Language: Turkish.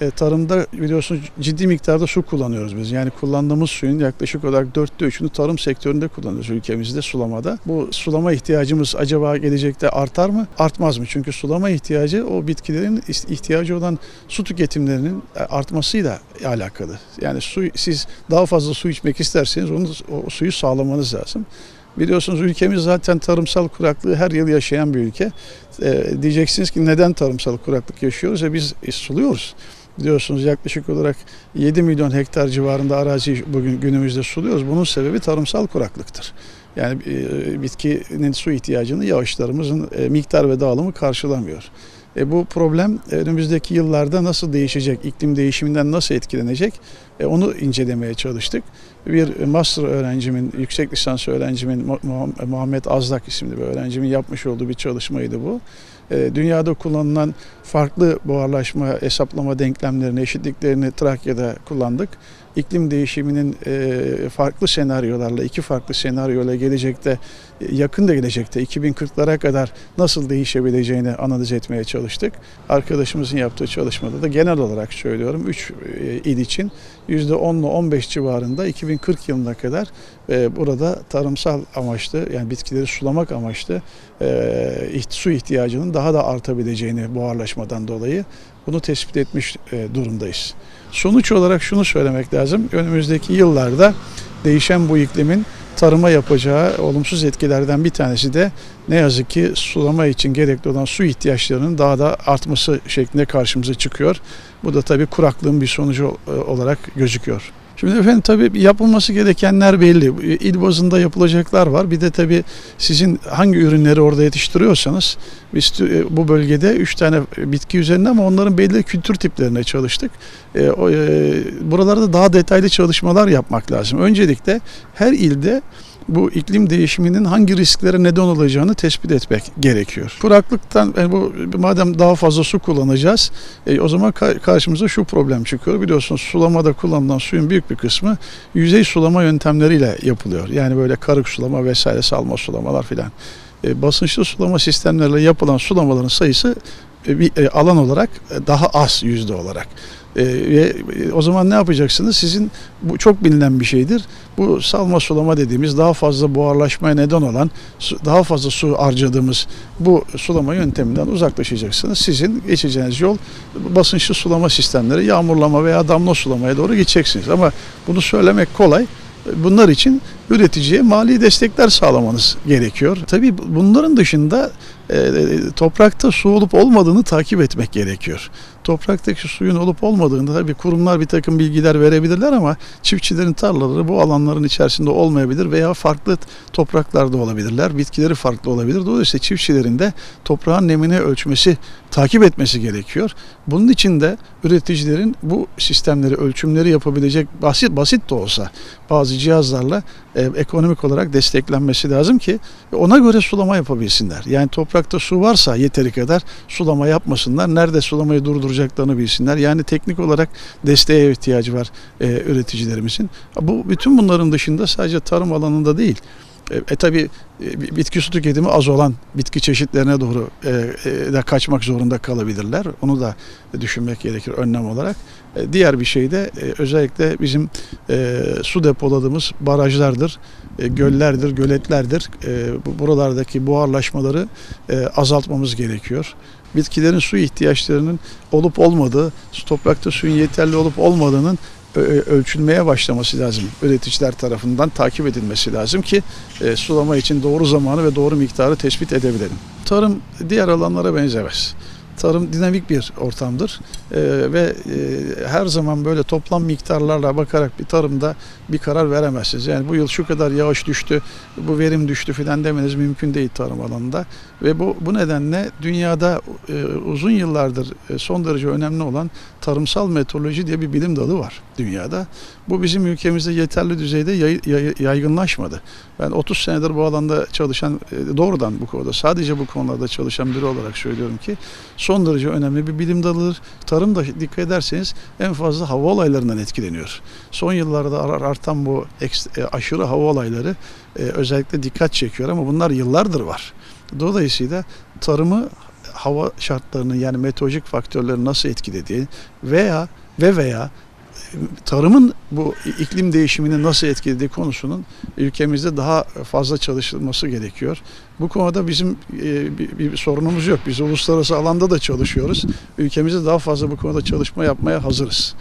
E, tarımda biliyorsunuz ciddi miktarda su kullanıyoruz biz. Yani kullandığımız suyun yaklaşık olarak dörtte üçünü tarım sektöründe kullanıyoruz ülkemizde sulamada. Bu sulama ihtiyacımız acaba gelecekte artar mı? Artmaz mı? Çünkü sulama ihtiyacı o bitkilerin ihtiyacı olan su tüketimlerinin e, artmasıyla alakalı. Yani su siz daha fazla su içmek isterseniz onu o suyu sağlamanız lazım. Biliyorsunuz ülkemiz zaten tarımsal kuraklığı her yıl yaşayan bir ülke. E, diyeceksiniz ki neden tarımsal kuraklık yaşıyoruz? E, biz e, suluyoruz. Biliyorsunuz yaklaşık olarak 7 milyon hektar civarında arazi bugün günümüzde suluyoruz. Bunun sebebi tarımsal kuraklıktır. Yani e, bitkinin su ihtiyacını yağışlarımızın e, miktar ve dağılımı karşılamıyor. E, bu problem önümüzdeki yıllarda nasıl değişecek, iklim değişiminden nasıl etkilenecek e, onu incelemeye çalıştık. Bir master öğrencimin, yüksek lisans öğrencimin Mu- Mu- Muhammed Azdak isimli bir öğrencimin yapmış olduğu bir çalışmaydı bu. E, Dünyada kullanılan farklı buharlaşma hesaplama denklemlerini, eşitliklerini Trakya'da kullandık. İklim değişiminin e, farklı senaryolarla, iki farklı senaryoyla gelecekte, e, yakın da gelecekte 2040'lara kadar nasıl değişebileceğini analiz etmeye çalıştık. Arkadaşımızın yaptığı çalışmada da genel olarak söylüyorum 3 il için %10 ile 15 civarında 2040 yılına kadar e, burada tarımsal amaçlı yani bitkileri sulamak amaçlı e, su ihtiyacının daha da artabileceğini buharlaşmadan dolayı bunu tespit etmiş e, durumdayız. Sonuç olarak şunu söylemek lazım. Önümüzdeki yıllarda değişen bu iklimin tarıma yapacağı olumsuz etkilerden bir tanesi de ne yazık ki sulama için gerekli olan su ihtiyaçlarının daha da artması şeklinde karşımıza çıkıyor. Bu da tabii kuraklığın bir sonucu e, olarak gözüküyor. Şimdi efendim tabii yapılması gerekenler belli. İl bazında yapılacaklar var. Bir de tabii sizin hangi ürünleri orada yetiştiriyorsanız biz e, bu bölgede 3 tane bitki üzerinde ama onların belli kültür tiplerine çalıştık. E, e, buralarda daha detaylı çalışmalar yapmak lazım. Öncelikle her ilde bu iklim değişiminin hangi risklere neden olacağını tespit etmek gerekiyor. Kuraklıktan yani bu madem daha fazla su kullanacağız, e, o zaman ka- karşımıza şu problem çıkıyor. Biliyorsunuz sulamada kullanılan suyun büyük bir kısmı yüzey sulama yöntemleriyle yapılıyor. Yani böyle karık sulama vesaire salma sulamalar filan. E, basınçlı sulama sistemleriyle yapılan sulamaların sayısı e, bir e, alan olarak daha az yüzde olarak. Ve o zaman ne yapacaksınız? Sizin bu çok bilinen bir şeydir. Bu salma sulama dediğimiz daha fazla buharlaşmaya neden olan, daha fazla su harcadığımız bu sulama yönteminden uzaklaşacaksınız. Sizin geçeceğiniz yol basınçlı sulama sistemleri, yağmurlama veya damla sulamaya doğru gideceksiniz. Ama bunu söylemek kolay. Bunlar için üreticiye mali destekler sağlamanız gerekiyor. Tabii bunların dışında e, toprakta su olup olmadığını takip etmek gerekiyor. Topraktaki suyun olup olmadığını tabii kurumlar bir takım bilgiler verebilirler ama çiftçilerin tarlaları bu alanların içerisinde olmayabilir veya farklı topraklarda olabilirler. Bitkileri farklı olabilir. Dolayısıyla çiftçilerin de toprağın nemini ölçmesi, takip etmesi gerekiyor. Bunun için de üreticilerin bu sistemleri, ölçümleri yapabilecek basit basit de olsa bazı cihazlarla e, ekonomik olarak desteklenmesi lazım ki ona göre sulama yapabilsinler. Yani toprakta su varsa yeteri kadar sulama yapmasınlar. Nerede sulamayı durduracaklarını bilsinler. Yani teknik olarak desteğe ihtiyacı var e, üreticilerimizin. Bu bütün bunların dışında sadece tarım alanında değil. E, e tabi e, bitki su tüketimi az olan bitki çeşitlerine doğru e, de kaçmak zorunda kalabilirler. Onu da düşünmek gerekir önlem olarak. E, diğer bir şey de e, özellikle bizim e, su depoladığımız barajlardır, e, göllerdir, göletlerdir. E, bu buralardaki buharlaşmaları e, azaltmamız gerekiyor. Bitkilerin su ihtiyaçlarının olup olmadığı, toprakta suyun yeterli olup olmadığının ölçülmeye başlaması lazım. Üreticiler tarafından takip edilmesi lazım ki e, sulama için doğru zamanı ve doğru miktarı tespit edebilelim. Tarım diğer alanlara benzemez. Tarım dinamik bir ortamdır E, ve e, her zaman böyle toplam miktarlarla bakarak bir tarımda bir karar veremezsiniz. Yani bu yıl şu kadar yağış düştü, bu verim düştü filan demeniz mümkün değil tarım alanında. Ve bu, bu nedenle dünyada e, uzun yıllardır e, son derece önemli olan tarımsal meteoroloji diye bir bilim dalı var dünyada. Bu bizim ülkemizde yeterli düzeyde yay- yay- yaygınlaşmadı. Ben 30 senedir bu alanda çalışan, e, doğrudan bu konuda, sadece bu konularda çalışan biri olarak söylüyorum ki son derece önemli bir bilim dalıdır. Tarım da dikkat ederseniz en fazla hava olaylarından etkileniyor. Son yıllarda ar- artan bu e, aşırı hava olayları e, özellikle dikkat çekiyor ama bunlar yıllardır var. Dolayısıyla tarımı hava şartlarının yani meteorolojik faktörlerin nasıl etkilediği veya ve veya tarımın bu iklim değişimini nasıl etkilediği konusunun ülkemizde daha fazla çalışılması gerekiyor. Bu konuda bizim e, bir, bir sorunumuz yok. Biz uluslararası alanda da çalışıyoruz. Ülkemizde daha fazla bu konuda çalışma yapmaya hazırız.